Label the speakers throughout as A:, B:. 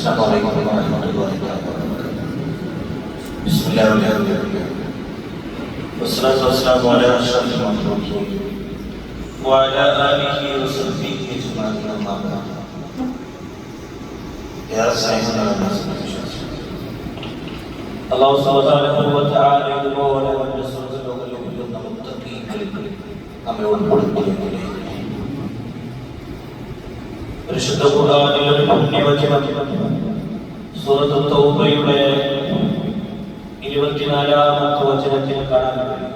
A: السلام علیکم ورحمۃ اللہ وبرکاتہ بسم اللہ الرحمن الرحیم والصلاة والسلام علی اشرف المخلوقین وعلى آلہ وصحبہ اجمعین اما بعد یا سائنس اللہ سبحانہ و تعالی مولا و رسول اللہ متقین ہمیں ان پر പരിശുദ്ധ ഖുർആനിൽ ഒരു പുണ്യവചനം സൂറത്ത് തൗബയുടെ ഇരുപത്തിനാലാമത്തെ വചനത്തിൽ കാണാൻ കഴിയും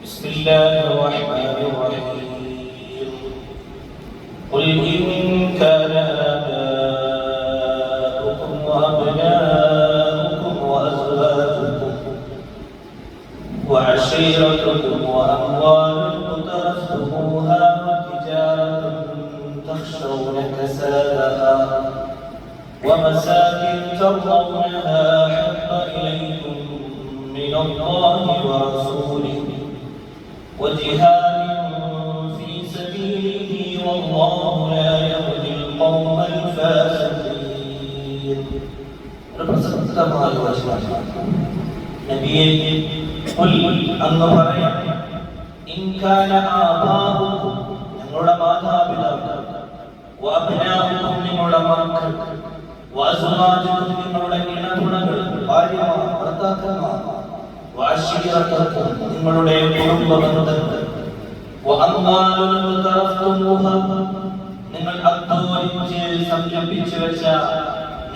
A: ബിസ്മില്ലാഹിർ റഹ്മാനിർ റഹീം قل إن كان آباؤكم وأبناؤكم وأزواجكم وعشيرتكم تخشون كسادها ومساكن ترضونها أحب إليكم من الله ورسوله وجهاد في سبيله والله لا يهدي القوم الفاسقين പ്രസക്തമായ വചനം നബിയെ ഖുൽ അങ്ങ് പറയാം ഇൻ കാന വഅബ്നാഉക്കും നിങ്ങളുടെ മക്കൾ വഅസ്വാജുക്കും നിങ്ങളുടെ ഇണതുണകൾ ഭാര്യമാർ ഭർത്താക്കന്മാർ വഅശീറത്തുക്കും നിങ്ങളുടെ കുടുംബ ബന്ധങ്ങൾ വഅംവാലുൻ തറഫ്തുമുഹ നിങ്ങൾ അധ്വാനിച്ച് സംരംഭിച്ചു വെച്ച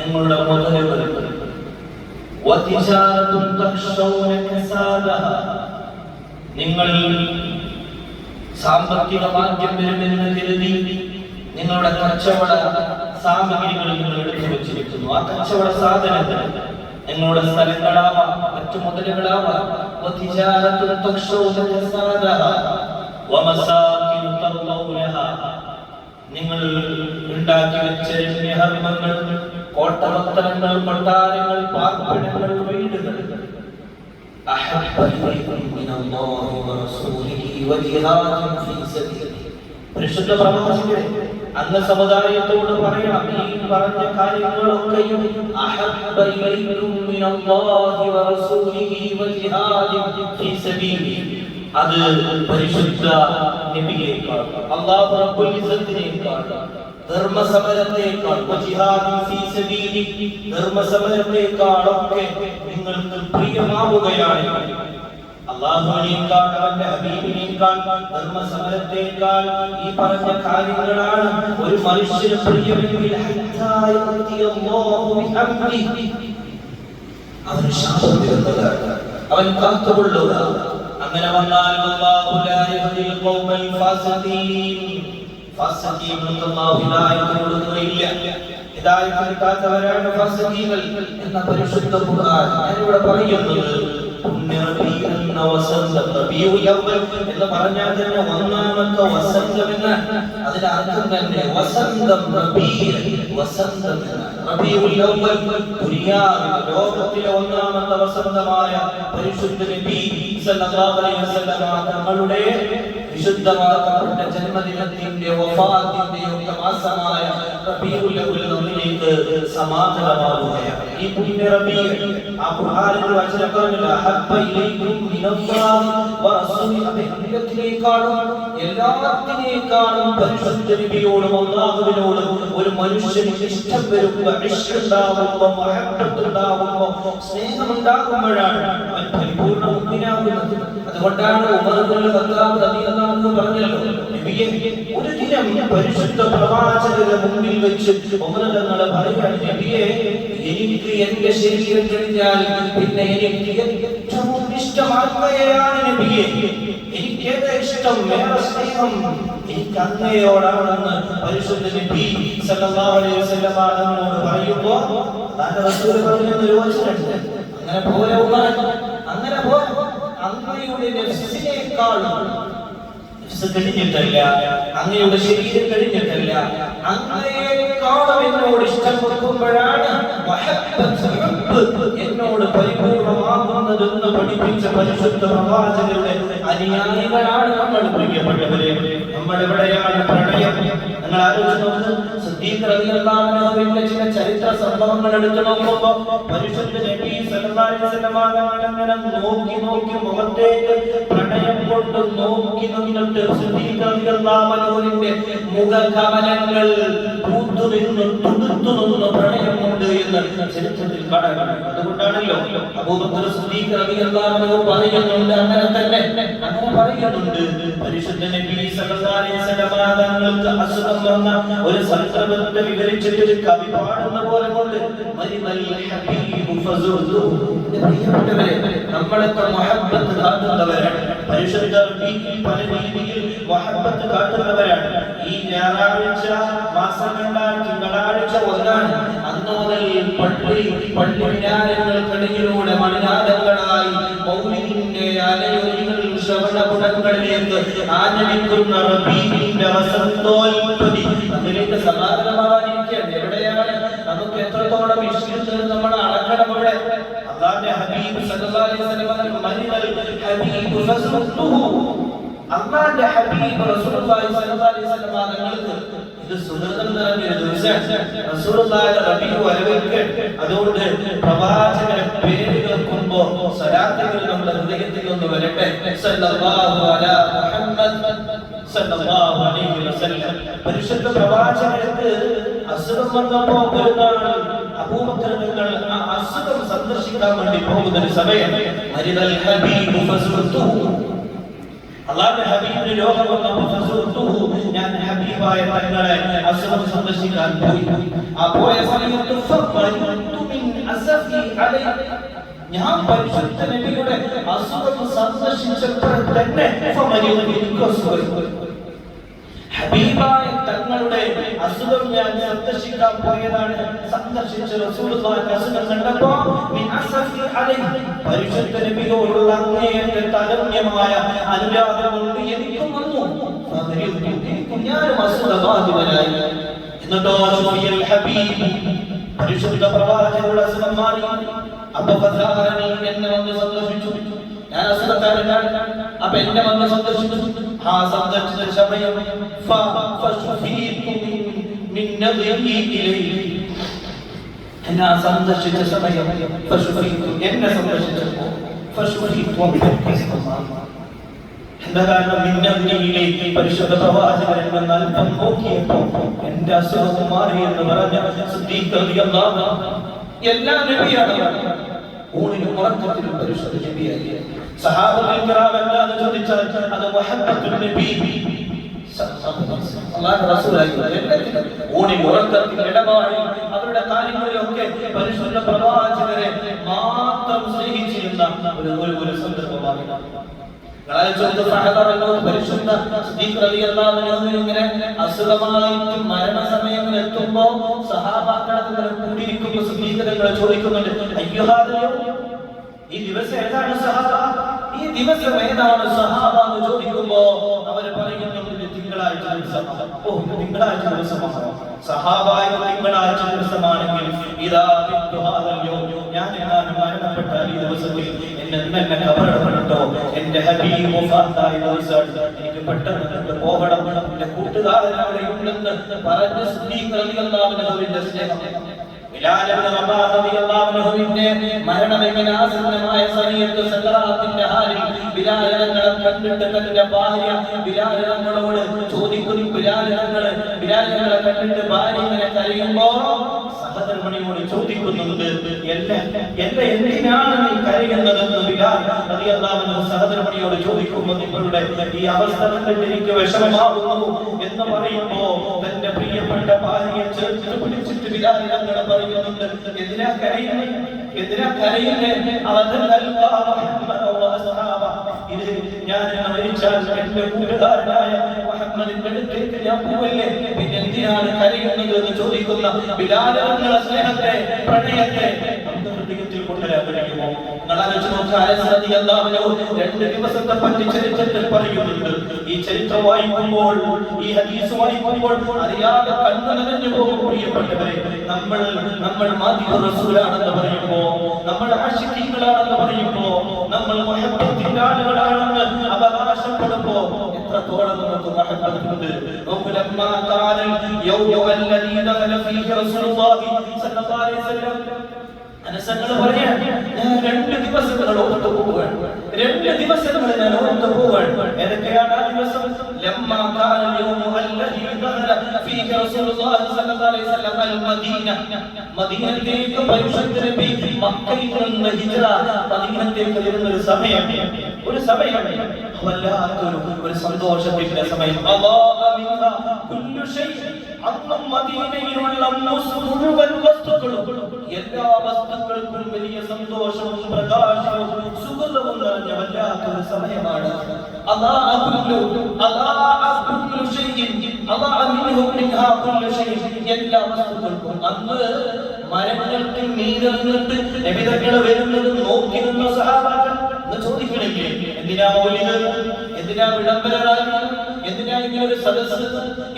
A: നിങ്ങളുടെ മുതലുകൾ وتجارة تخشون كسادها നിങ്ങൾ സാമ്പത്തിക മാറ്റം വരുമെന്ന് കരുതി നിങ്ങളുടെ കച്ചവട സാമഗ്രികൾ നിങ്ങൾ എടുത്തു വെച്ചിരിക്കുന്നു. ആ കച്ചവട സാധനത്തിന് നിങ്ങളുടെ സ്ഥലങ്ങളാവാം മറ്റു മുതലുകളാവാം. നിങ്ങൾ ഉണ്ടാക്കി വെച്ച രമ്യഹർമ്മങ്ങൾ കോട്ടവത്തരങ്ങൾ കൊട്ടാരങ്ങൾ പാർപ്പിടങ്ങൾ വീടുകൾ. പരിശുദ്ധ പ്രവാസികളെ അന്ന് സമുദായത്തോട് പറയാം ഈ പറഞ്ഞ കാര്യങ്ങളൊക്കെയും അഹബ്ബ മിനല്ലാഹി വറസൂലിഹി ഫീ അത് പരിശുദ്ധ അല്ലാഹു നിങ്ങൾക്ക് പ്രിയമാവുകയാണ് അള്ളാഹുവിനേക്കാൾ അവന്റെ ഹബീബിനേക്കാൾ ധർമ്മസമരത്തേക്കാൾ ഈ പറഞ്ഞ കാര്യങ്ങളാണ് ഒരു മനുഷ്യന് പ്രിയമെങ്കിൽ അവൻ ശാപം അവൻ കാത്തുകൊള്ളുക. അങ്ങനെ വന്നാൽ കൊടുക്കുകയില്ല ഹിദായത്ത് കിട്ടാത്തവരാണ് ഫാസിഖീങ്ങൾ എന്ന പരിശുദ്ധ ഖുർആൻ ഞാനിവിടെ പറയുന്നത്. റബീഉൽ വസന്തം അവ്വൽ എന്ന് പറഞ്ഞാൽ തന്നെ ഒന്നാമത്തെ വസന്തം അതിന്റെ അർത്ഥം തന്നെ വസന്തം റബീഉ വസന്തം. റബീഉൽ അവ്വൽ ദുനിയാവിലെ ലോകത്തിലെ ഒന്നാമത്തെ വസന്തമായ പരിശുദ്ധ നബി സല്ലല്ലാഹു അലൈഹി വസല്ലം തങ്ങളുടെ വിശുദ്ധമാക്കപ്പെട്ട ജന്മദിനത്തിന്റെ വഫാത്തിന്റെ ഒക്കെ മാസമായ നമ്മിലേക്ക് സമാഗതമാവുകയാണ് ഈ പുണ്യ റബീഉ ആ ഖുർആനിൽ വചനം പറഞ്ഞില്ല ഹബ്ബ ഇലൈക്കും മിനല്ലാഹി വറസൂലിഹി അഭിഹത്തിനേക്കാളും എല്ലാത്തിനേക്കാളും പരിശുദ്ധ നബിയോടും അല്ലാഹുവിനോടും ഒരു മനുഷ്യന് ഇഷ്ടം വരുമ്പോ ഇഷ്ടമുണ്ടാവുമ്പോ മഹബത്തുണ്ടാവുമ്പോ സ്നേഹമുണ്ടാകുമ്പോഴാണ് അവൻ പരിപൂർണ മുഗ്നാകുന്നത് അതുകൊണ്ടാണ് ഒരു ദിനം പരിശുദ്ധ പ്രവാചകരുടെ മുമ്പിൽ വെച്ച് പറയുകയാണ് നബിയെ എനിക്ക് എന്റെ ശരീരം കഴിഞ്ഞാൽ പിന്നെ എനിക്ക് ഏറ്റവും ഇഷ്ടമാക്കുകയാണ് നബിയെ. എനിക്ക് ഇഷ്ടം? വേറെ സ്നേഹം. എനിക്ക് അങ്ങയോടാണെന്ന് പരിശുദ്ധ നബി സല്ലല്ലാഹു അലൈഹി വസല്ലം റസൂൽ അങ്ങനെ പോലെ അങ്ങനെ പോലെ അങ്ങയുടെ കഴിഞ്ഞിട്ടല്ല അങ്ങയുടെ ശരീരം കഴിഞ്ഞിട്ടല്ല അങ്ങയെക്കാളും എന്നോട് ഇഷ്ടം വെക്കുമ്പോഴാണ് എന്നോട് പരിപൂർണമാകുന്നതെന്ന് പഠിപ്പിച്ച പരിശുദ്ധ പ്രവാചകരുടെ അനുയായികളാണ് നമ്മൾ പ്രിയപ്പെട്ടവരെ നമ്മൾ എവിടെയാണ് പ്രണയം? നിങ്ങൾ ആലോചിച്ച് സിദ്ദീഖ് ചില ചരിത്ര സംഭവങ്ങൾ എടുത്തു നോക്കുമ്പോ പരിശുദ്ധ നബി സല്ലല്ലാഹു അലൈഹി വസല്ലം അങ്ങനെ നോക്കി നോക്കി മുഖത്തേക്ക് പ്രണയം കൊണ്ട് നോക്കി നിന്നിട്ട് സിദ്ദീഖ് റളിയല്ലാഹു അൻഹുവിന്റെ മുഖകമലങ്ങൾ പൂത്തു നിന്ന് തുടുത്തു നിന്ന് പ്രണയം കൊണ്ട് എന്ന് ചരിത്രത്തിൽ കാണാൻ അതുകൊണ്ടാണല്ലോ അബൂബക്കർ സിദ്ദീഖ് റളിയല്ലാഹു പറയുന്നുണ്ട്. അങ്ങനെ തന്നെ അങ്ങനെ പറയുന്നുണ്ട്. പരിശുദ്ധ നബി സല്ലല്ലാഹു അലൈഹി വസല്ലം തങ്ങൾക്ക് അസുഖം വന്ന ഒരു സന്ദർഭത്തെ വിവരിച്ചിട്ട് ഒരു കവി പാടുന്ന പോലെ കൊണ്ട് മരിമൽ ഹബീബു ഫസുർദുഹു നമ്മളൊക്കെ മുഹബ്ബത്ത് കാട്ടുന്നവരാണ്. പരിശുദ്ധ റബ്ബിക്ക് പല രീതിയിൽ കാട്ടുന്നവരാണ്. ഈ ഞായറാഴ്ച മാസം കണ്ടാൽ തിങ്കളാഴ്ച ഒന്നാണ്. അന്ന് മുതൽ പള്ളി പള്ളി വിനാരങ്ങൾക്കിടയിലൂടെ മണിനാഥങ്ങളായി മൗലിന്റെ അലയൊലികൾ ശ്രവണപുടങ്ങളിലേക്ക് ആഞ്ഞടിക്കുന്ന റബീന്റെ വസന്തോൽപ്പതി. അതിലേക്ക് സമാധാനമാവാനിരിക്കുകയാണ്. എവിടെയാണ്? നമുക്ക് എത്രത്തോളം ഇഷ്ടത്തിൽ നമ്മൾ അളക്കണം അവിടെ? അള്ളാന്റെ ഹബീബ് സല്ലല്ലാഹു അലൈഹി വസല്ലം മനിമൽ ഹബീബ് ഫസ്റുഹു. അള്ളാന്റെ ഹബീബ് റസൂലുള്ളാഹി സ്വല്ലല്ലാഹു അലൈഹി വസല്ലം തങ്ങൾക്ക് ഇത് സുഹൃതം നിറഞ്ഞൊരു ദിവസം റസൂലുള്ളാഹിയുടെ അതുകൊണ്ട് പ്രവാചകരെ പേര് കേൾക്കുമ്പോ സലാത്തുകൾ നമ്മുടെ ഹൃദയത്തിൽ ഒന്ന് വരട്ടെ. സല്ലല്ലാഹു അലാ മുഹമ്മദ് സല്ലല്ലാഹു അലൈഹി വസല്ലം. പരിശുദ്ധ പ്രവാചകർക്ക് അസുഖം വന്നപ്പോ പെരുന്നാൾ അബൂബക്കർ നിങ്ങൾ ആ അസുഖം സന്ദർശിക്കാൻ വേണ്ടി പോകുന്ന ഒരു സമയം. അള്ളാഹുവിന്റെ ഹബീബിന്റെ ഫസുത്തുഹു ഞാൻ ഹബീബായ തങ്ങളെ അസുഖം സന്ദർശിക്കാൻ പോയി. ആ പോയ സമയത്ത് ഞാൻ പരിശുദ്ധ നബിയുടെ അസുഖം സന്ദർശിച്ചപ്പോൾ തന്നെ എനിക്ക് അസുഖം ഹബീബായ തങ്ങളുടെ അസുഖം ഞാൻ സന്ദർശിക്കാൻ പോയതാണ്. സന്ദർശിച്ച റസൂലുള്ളാഹി അസുഖം മിൻ അസഫി അലൈഹി പരിശുദ്ധ നബിയോടുള്ള അങ്ങേയറ്റ തലമ്യമായ അനുരാഗം കൊണ്ട് എനിക്കും വന്നു. ഞാനും അസുഖബാധിതനായി. എന്നിട്ടോ ഹബീബ് പരിശുദ്ധ പ്രവാചകരുടെ അസുഖം മാറി. അപ്പൊ എന്നെ വന്ന് സന്തോഷിച്ചു ഞാൻ അസുഖക്കാരനാണ്. അപ്പൊ എന്നെ വന്ന് സന്ദർശിച്ചു. ആ സന്ദർശിച്ച സമയം എന്നെ സന്ദർശിച്ച സമയം എന്നെ സന്ദർശിച്ചപ്പോ എന്താ കാരണം മിന്നഗ്നിയിലേക്ക് പരിശുദ്ധ പ്രവാചകൻ വന്ന് അല്പം നോക്കിയപ്പോ എന്റെ അസുഖം മാറി എന്ന് പറഞ്ഞ എല്ലാ നബിയാണ് ഊണിനും ഉറക്കത്തിനും പരിശുദ്ധ നബിയായി. സഹാബത്തുൽ ചോദിച്ചാൽ അത് ഊണിനും ഉറക്കത്തിനും ഇടപാടിൽ അവരുടെ കാര്യങ്ങളിലൊക്കെ പരിശുദ്ധ പ്രവാചകരെ മാത്രം സ്നേഹിച്ചിരുന്ന ഒരു ഒരു സന്ദർഭമാണ് പരിശുദ്ധ ഇങ്ങനെ അസുഖമായിട്ട് മരണസമയങ്ങളിൽ എത്തുമ്പോ സഹാബാക്കളെ കൂടിയിരിക്കുമ്പോ സിദ്ദീഖ് തങ്ങൾ ചോദിക്കുന്നുണ്ട് അയ്യുഹാദയോ ഈ ദിവസം ഏതാണ് സഹാബ? ഈ ദിവസം ഏതാണ് സഹാബ എന്ന് ചോദിക്കുമ്പോ അവർ പറയുന്നുണ്ട് തിങ്കളാഴ്ച ദിവസമാണ് ഓ തിങ്കളാഴ്ച ദിവസമാണ് സഹാബായ തിങ്കളാഴ്ച ദിവസമാണെങ്കിൽ ഇതാ ഞാൻ എങ്ങാനും മരണപ്പെട്ടാൽ ഈ ദിവസത്തിൽ എന്നെ എന്നെ കബറടപ്പെട്ടോ എന്റെ ഹബീബ് വഫാത്തായ ദിവസമാണ് എനിക്ക് പെട്ടെന്ന് അങ്ങോട്ട് പോകണം. എന്റെ കൂട്ടുകാരൻ അവിടെ ഉണ്ടെന്ന് പറഞ്ഞ സ്നേഹം. മരണം എങ്ങനെ ആസന്നമായ സമയത്ത് സക്കറാത്തിന്റെ ഹാലിൽ ബിലാൽ തങ്ങളെ കണ്ടിട്ട് തന്റെ ഭാര്യ ബിലാൽ തങ്ങളോട് ചോദിക്കുന്നു ബിലാൽ തങ്ങളെ കണ്ടിട്ട് ഭാര്യ ഇങ്ങനെ കരയുമ്പോ സഹധർമ്മണിയോട് ചോദിക്കുന്നുണ്ട് എന്നെ എന്നെ എന്തിനാണ് നീ കരയുന്നതെന്ന് ബിലാൽ അൻഹു സഹധർമ്മണിയോട് ചോദിക്കുമ്പോൾ നിങ്ങളുടെ ഈ അവസ്ഥ എനിക്ക് വിഷമമാകുന്നു എന്ന് പറയുമ്പോ തന്റെ പ്രിയപ്പെട്ട ഭാര്യയെ ചേർത്ത് പിടിച്ചിട്ട് തങ്ങളെ പറയുന്നുണ്ട് എന്തിനാ കരയുന്നേ? എന്തിനാ കരയുന്നേ? ഇത് ഞാൻ മരിച്ചാൽ എന്റെ കൂട്ടുകാരനായ മുഹമ്മദിന്റെ അടുത്തേക്ക് ഞാൻ പോവല്ലേ? പിന്നെ എന്തിനാണ് കരയുന്നത് എന്ന് ചോദിക്കുന്ന ബിലാൽ തങ്ങളെ സ്നേഹത്തെ പ്രണയത്തെ കൊണ്ടുവരാൻ കഴിയുമോ? ആലോചിച്ച് അനസ് റളിയല്ലാഹു രണ്ട് ദിവസത്തെ പറ്റി പറയുന്നുണ്ട്. ഈ ചരിത്രം വായിക്കുമ്പോൾ ഈ ഹദീസ് വായിക്കുമ്പോൾ അറിയാതെ കണ്ണു പോകും പ്രിയപ്പെട്ടവരെ. നമ്മൾ നമ്മൾ മാതിക റസൂലാണെന്ന് പറയുമ്പോ നമ്മൾ ആശിക്കീകളാണെന്ന് പറയുമ്പോ നമ്മൾ മുഹബത്തിന്റെ ആളുകളാണെന്ന് അവകാശപ്പെടുമ്പോ എത്ര അത്രത്തോളം നമുക്ക് മഹബത്തുണ്ട്. നോക്കൂ ലമ്മാ യൗമ അല്ലദീ ദഖല ഫീഹി റസൂലുള്ളാഹി സ്വല്ലല്ലാഹു അലൈഹി വസല്ലം പറയാൻ ഞാൻ രണ്ട് ദിവസങ്ങൾ ഓർത്തു രണ്ട് ദിവസങ്ങൾ ഞാൻ ഓർത്തു പോവുകയാണ്. ആ ദിവസം? ലമ്മാ കാന യൗമു അല്ലദീ ദഖല ഫീഹി അലൈഹി വസല്ലം മദീന മദീനയിലേക്ക് പരിശുദ്ധ നബി മക്കയിൽ നിന്ന് ഹിജ്റ മദീനത്തേക്ക് വരുന്ന ഒരു സമയം. ഒരു സമയം. വല്ലാത്തൊരു ഒരു സന്തോഷത്തിന്റെ സമയം. അല്ലാഹ കുല്ലു ഷൈ. അന്നും മദീനയിലുള്ള മുഴുവൻ വസ്തുക്കളും എല്ലാ വസ്തുക്കൾക്കും വലിയ സന്തോഷവും പ്രകാശവും സുഗന്ധവും നിറഞ്ഞ വല്ലാത്തൊരു സമയമാണ്. അല്ലാഹ കുല്ലു അല്ലാഹ കുല്ലു ഷൈഇൻ അല്ലാഹ മിൻഹു മിൻഹാ കുല്ലു അന്ന് മരങ്ങൾക്ക് നിന്നിട്ട് നബിതങ്ങൾ വരുന്നത് നോക്കി നിന്ന സഹാബാക്കൾ. എന്ന് ചോദിക്കണില്ലേ എന്തിനാ മൗലിക എന്തിനാ വിളംബരാണ് എന്തിനാ ഇങ്ങനെ ഒരു സദസ്സ്?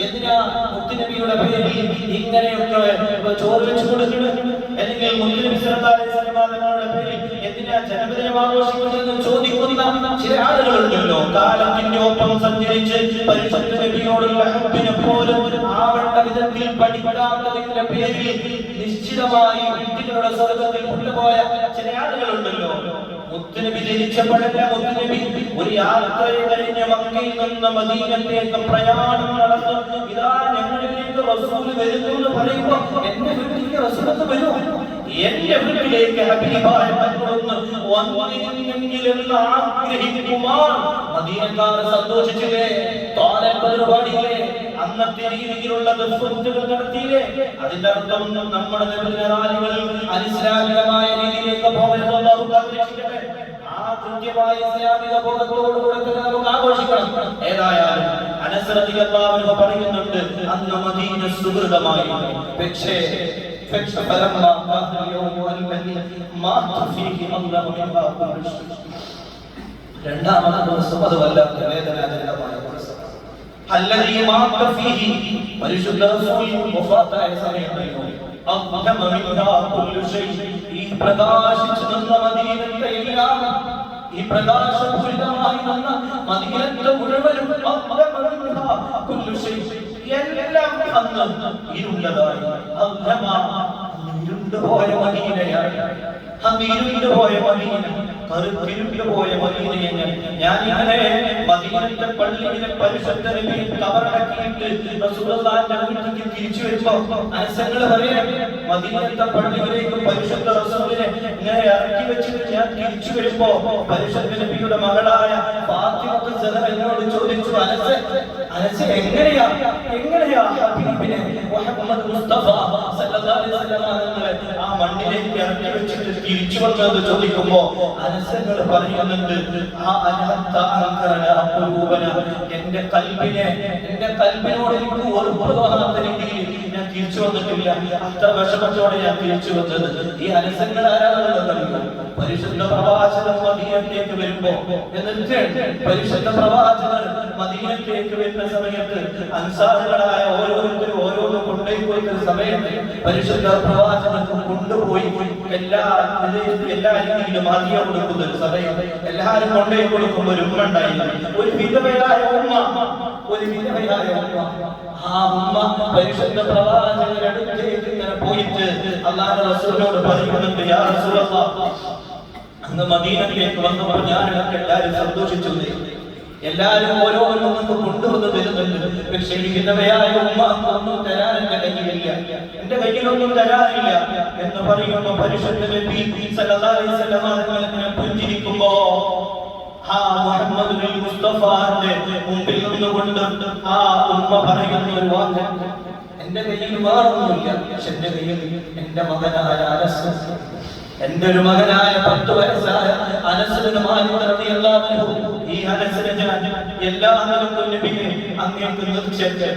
A: എന്തിനാ മുത്തുനബിയുടെ പേരിൽ ഇങ്ങനെയൊക്കെ ചോദിച്ചു കൊടുക്കുന്നത്? അല്ലെങ്കിൽ വസല്ലം തങ്ങളുടെ പേരിൽ എന്തിനാ ജനപദം ആഘോഷിക്കുന്നതെന്ന് ചോദിക്കുന്ന ചില ആളുകളുണ്ടല്ലോ. കാലത്തിന്റെ ഒപ്പം സഞ്ചരിച്ച് പരിശുദ്ധ നബിയോടുള്ള ഹബ്ബിനെ പോലും ആവണ്ട വിധത്തിൽ പഠിക്കാത്തതിന്റെ പേരിൽ നിശ്ചിതമായി വ്യക്തികളുടെ സ്വർഗത്തിൽ കൊണ്ടുപോയ ചില ആളുകളുണ്ടല്ലോ. മുത്തുനബി ജനിച്ചപ്പോഴല്ല മുത്തുനബി ഒരു യാത്രയെ കഴിഞ്ഞ മക്കയിൽ നിന്ന് മദീനത്തേക്ക് പ്രയാണം നടന്നു ഇതാ ഞങ്ങളിലേക്ക് റസൂൽ വരുന്നു എന്ന് പറയുമ്പോ എന്റെ വീട്ടിലേക്ക് റസൂലത്ത് വരൂ. എന്റെ വീട്ടിലേക്ക് ഹബീബായ വന്നിരുന്നെങ്കിൽ എന്ന് ആഗ്രഹിക്കുമാർ. മദീനക്കാർ സന്തോഷിച്ചില്ലേ? തോലൽ പരിപാടിയില്ലേ? അന്നത്തെ രീതിയിലുള്ള ദുഃഖങ്ങൾ നടത്തിയില്ലേ? അതിന്റെ അർത്ഥം നമ്മുടെ നിബന്ധനകൾ അനിസ്ലാമികമായ ആ കൃത്യമായ ഇസ്ലാമിക ബോധത്തോടുകൂടെ തന്നെ നമുക്ക് ആഘോഷിക്കണം ഏതായാലും അനസ്രതി അള്ളാഹു പറയുന്നുണ്ട് അന്ന് മദീന സുഹൃതമായി പക്ഷേ പക്ഷേ فلما كان اليوم الذي مات فيه الله منها كل شيء രണ്ടാമത്തെ ദിവസം അത് വല്ലാത്ത വേദനാജനകമായ ദിവസം الذي مات فيه പരിശുദ്ധ റസൂൽ വഫാത്തായ സമയമായിരുന്നു അബ്ഹമ മിൻഹാ കുല്ലു ഷൈ ഈ പ്രകാശിച്ചു നിന്ന മദീനത്തെ എല്ലാം ഈ പ്രകാശപൂരിതമായി നിന്ന മദീനത്തെ മുഴുവനും എല്ലാം അന്ന് ഇരുണ്ടതായി. അബ്ഹമ ഇരുണ്ടു പോയ മദീനയായി. അന്ന് ഇരുണ്ടു പോയ മദീന. കറുത്തിരുണ്ടു പോയ മദീനയെ ഞാൻ. ഇങ്ങനെ മദീനത്തെ പള്ളിയിലെ പരിശുദ്ധ നബിയെ കബറടക്കിയിട്ട് റസൂലുള്ളാഹിന്റെ വീട്ടിലേക്ക് തിരിച്ചു വരുമ്പോ അനസങ്ങൾ പറയാം മദീനത്തെ പള്ളിയിലേക്ക് പരിശുദ്ധ റസൂലിനെ ഇങ്ങനെ ഇറക്കി വെച്ചിട്ട് ഞാൻ തിരിച്ചു വരുമ്പോ പരിശുദ്ധ നബിയുടെ മകളായ ഫാത്തിമത്ത് സഹർ എന്നോട് ചോദിച്ചു അനസ് അനസ് എങ്ങനെയാ? എങ്ങനെയാ ഹബീബിനെ മുഹമ്മദ് മുസ്തഫ തങ്ങളെ ആ മണ്ണിലേക്ക് ഇറക്കി വെച്ചിട്ട് തിരിച്ചു വന്നത് ചോദിക്കുമ്പോ അനസങ്ങൾ പറയുന്നുണ്ട് ആ അനഹത്ത അലങ്കരണ അപ്പൂപന എന്റെ കൽബിനെ എന്റെ കൽബിനോട് എനിക്ക് ഒരു ഞാൻ തിരിച്ചു വന്നിട്ടില്ല. അത്ര വിഷമത്തോടെ ഞാൻ തിരിച്ചു വന്നത്. ഈ അനസങ്ങൾ ആരാണെന്ന് പരിശുദ്ധ പ്രവാചകൻ മദീനത്തേക്ക് വരുമ്പോ പരിശുദ്ധ പ്രവാചകൻ മദീനത്തേക്ക് വരുന്ന സമയത്ത് അൻസാറുകളായ ഓരോരുത്തരും ഓരോന്നും കൊണ്ടുപോയി പോയിരുന്ന സമയത്ത് പരിശുദ്ധ പ്രവാചകർക്ക് കൊണ്ടുപോയി എല്ലാ എല്ലാ രീതിയിലും ആദ്യം കൊടുക്കുന്ന ഒരു സമയം. എല്ലാവരും കൊണ്ടുപോയി കൊടുക്കുമ്പോൾ ഒരു ഉമ്മ ഉണ്ടായിരുന്നു. ഒരു വിധവയായ ഉമ്മ ഒരു വിധവയായ ആ ഉമ്മ പരിശുദ്ധ പ്രവാചകരുടെ അടുത്തേക്ക് ഇങ്ങനെ പോയിട്ട് അള്ളാഹു യാ റസൂലല്ലാഹ് അന്ന് മദീനത്തിലേക്ക് വന്നപ്പോൾ ഞാനൊക്കെ എല്ലാവരും സന്തോഷിച്ചു എല്ലാരും ഓരോന്നും കൊണ്ടുവന്ന് തരുന്നുണ്ട്. പക്ഷെ ഈ വിധവയായ ഉമ്മ ഒന്നും തരാൻ എന്റെ കയ്യിലില്ല എന്റെ കയ്യിലൊന്നും തരാനില്ല എന്ന് പറയുമ്പോ പരിശുദ്ധ പുഞ്ചിരിക്കുമ്പോ ആ മുഹമ്മദ് മുസ്തഫാന്റെ മുമ്പിൽ നിന്നുകൊണ്ട് ആ ഉമ്മ പറയുന്ന ഒരു വാക്ക്. എന്റെ കയ്യിൽ വേറൊന്നുമില്ല പക്ഷെ എന്റെ കയ്യിൽ എന്റെ മകനായ അനസ് എന്റെ ഒരു മകനായ പത്ത് വയസ്സായ അനസിന് ഈ അനുസരിച്ച് എല്ലാ നിലക്കും നബിയെ അങ്ങേക്ക് നിർച്ചേറ്റ്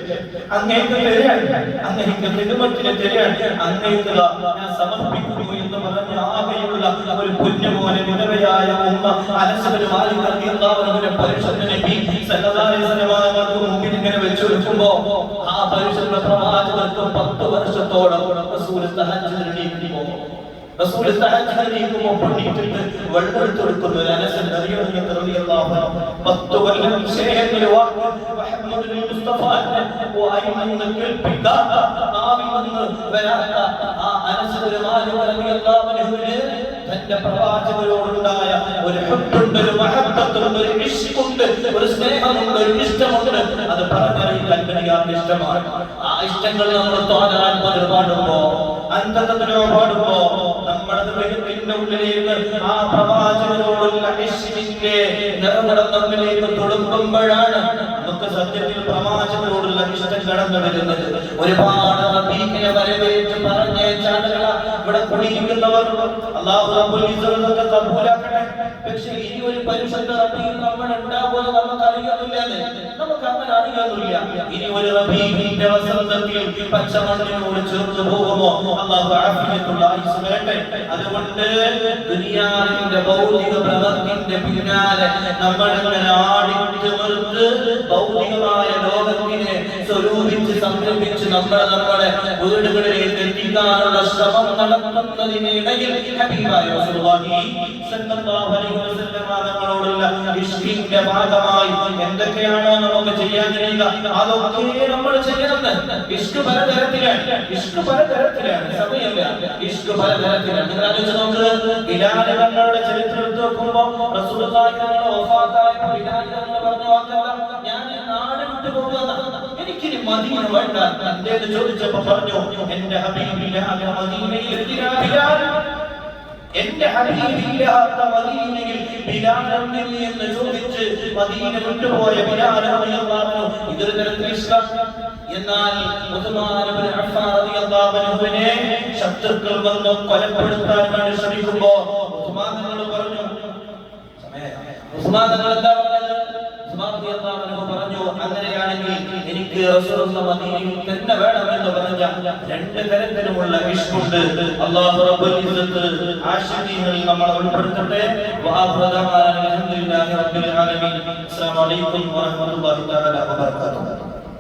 A: അങ്ങേക്ക് തരാൻ അങ്ങേക്ക് ഹിദമത്തിന് തരാൻ അങ്ങേക്ക് ഞാൻ സമർപ്പിക്കുന്നു എന്ന് പറഞ്ഞ ആകെയുള്ള ഒരു പുണ്യമോനെ മുനവയായ ഉമ്മ അനസിന് മാലിക് റളിയല്ലാഹുവിന്റെ പരിശുദ്ധ നബി സല്ലല്ലാഹു മുമ്പിൽ ഇങ്ങനെ വെച്ചു വെക്കുമ്പോ ആ പരിശുദ്ധ പ്രവാചകർക്ക് പത്ത് വർഷത്തോളം റസൂൽ എണീറ്റ് പോകും റസൂൽ തഹജ്ജുദിലേക്ക് പണിയിട്ടിട്ട് വെള്ളം എടുത്ത് കൊടുക്കുന്നു ഒരു അനസ് നബിയുടെ റളിയല്ലാഹു പത്ത് കൊല്ലം വാക്ക് മുഹമ്മദ് മുസ്തഫ വായിന്ന് കേൾപ്പിക്കാത്ത നാവിൽ നിന്ന് വരാത്ത ആ അനസ് റളിയല്ലാഹു അൻഹുവിന് തന്റെ പ്രവാചകരോടുണ്ടായ ഒരു ഹുബ്ബുണ്ട് ഒരു മഹബ്ബത്തുണ്ട് ഒരു ഇഷ്കുണ്ട് ഒരു സ്നേഹമുണ്ട് ഒരു ഇഷ്ടമുണ്ട് അത് പറഞ്ഞറിയിക്കാൻ കഴിയാത്ത ഇഷ്ടമാണ് ആ ഇഷ്ടങ്ങൾ നമ്മൾ തോന്നാൻ പാടുമ്പോ അന്തതത്തിലോ പാടുമ്പോ നമ്മുടെ ഹൃദയത്തിന്റെ ഉള്ളിലേക്ക് ആ പ്രവാചകരോടുള്ള ഇഷ്കിന്റെ നിറകുടം നമ്മിലേക്ക് തൊടുക്കുമ്പോഴാണ് നമുക്ക് സത്യത്തിൽ പ്രവാചകരോടുള്ള ഇഷ്ടം കടന്നു വരുന്നത്. ഒരുപാട് റബീഖിനെ വരവേറ്റ് പറഞ്ഞേച്ചാളുകള ഇവിടെ കുടിക്കുന്നവർ അള്ളാഹു റബ്ബുൽ ഇസ്സത്തൊക്കെ കബൂലാക്കട്ടെ. പക്ഷേ ഈ ഒരു പരിശുദ്ധ റബീഖ് നമ്മൾ ഉണ്ടാവുക ഒരു അതുകൊണ്ട് ദുനിയാവിന്റെ പ്രവൃത്തിന്റെ നമ്മൾ ലോകത്തിനെ സ്വരൂപിച്ച് സംരംഭിച്ച് നമ്മളെ നമ്മുടെ വീടുകളിലേക്ക് എത്തിക്കാനുള്ള ശ്രമം നടത്തുന്നതിനിടയിൽ ഹബീബായ റസൂലുള്ളാഹി ഭാഗമായി എന്തൊക്കെയാണ് നമുക്ക് ചെയ്യാൻ കഴിയുക. അതൊക്കെ നമ്മൾ ചെയ്യണം ഇഷ്ക് പലതരത്തിലാണ് ഇഷ്ക് പലതരത്തിലാണ് സമയമില്ല. ഇഷ്ക് പലതരത്തിലാണ് നിങ്ങൾ ആലോചിച്ച് നോക്ക്. ബിലാൽ തങ്ങളുടെ ചരിത്രം എടുത്ത് നോക്കുമ്പോ റസൂലുള്ളാഹി തങ്ങൾ വഫാത്തായപ്പോൾ ബിലാൽ പറഞ്ഞ വാക്കെന്താ ഞാൻ നാട് വിട്ടു പോകുന്നതാണ് എനിക്കിനി മദീന വേണ്ട എന്തേന്ന് ചോദിച്ചപ്പോ പറഞ്ഞു എന്റെ ഹബീബില്ലാതെ മദീനയിൽ ബിലാൽ. എന്റെ ഹബീബില്ലാത്ത മദീനയിൽ ബിലാലെന്തിന് എന്ന് ചോദിച്ച് മദീന വിട്ടുപോയ ബിലാൽ ഇതൊരു എന്നാൽ അൻഹുവിനെ ശത്രുക്കൾ വന്ന് കൊലപ്പെടുത്താൻ വേണ്ടി ശ്രമിക്കുമ്പോൾ ഉസ്മാൻ പറഞ്ഞു ഉസ്മാൻ എന്താ പറഞ്ഞു അങ്ങനെയാണെങ്കിൽ എനിക്ക് തന്നെ വേണമെന്ന് പറഞ്ഞ രണ്ട് തരത്തിലുമുള്ള വിഷ്ണുണ്ട് അല്ലാഹു റബ്ബുൽ ഇസ്സത്ത് ആശിഖീങ്ങളിൽ നമ്മളെ ഉൾപ്പെടുത്തട്ടെ. വആഖിറു അൽഹംദുലില്ലാഹി റബ്ബിൽ ആലമീൻ. അസ്സലാമു അലൈക്കും വറഹ്മത്തുള്ളാഹി തആല വബറകാതുഹു.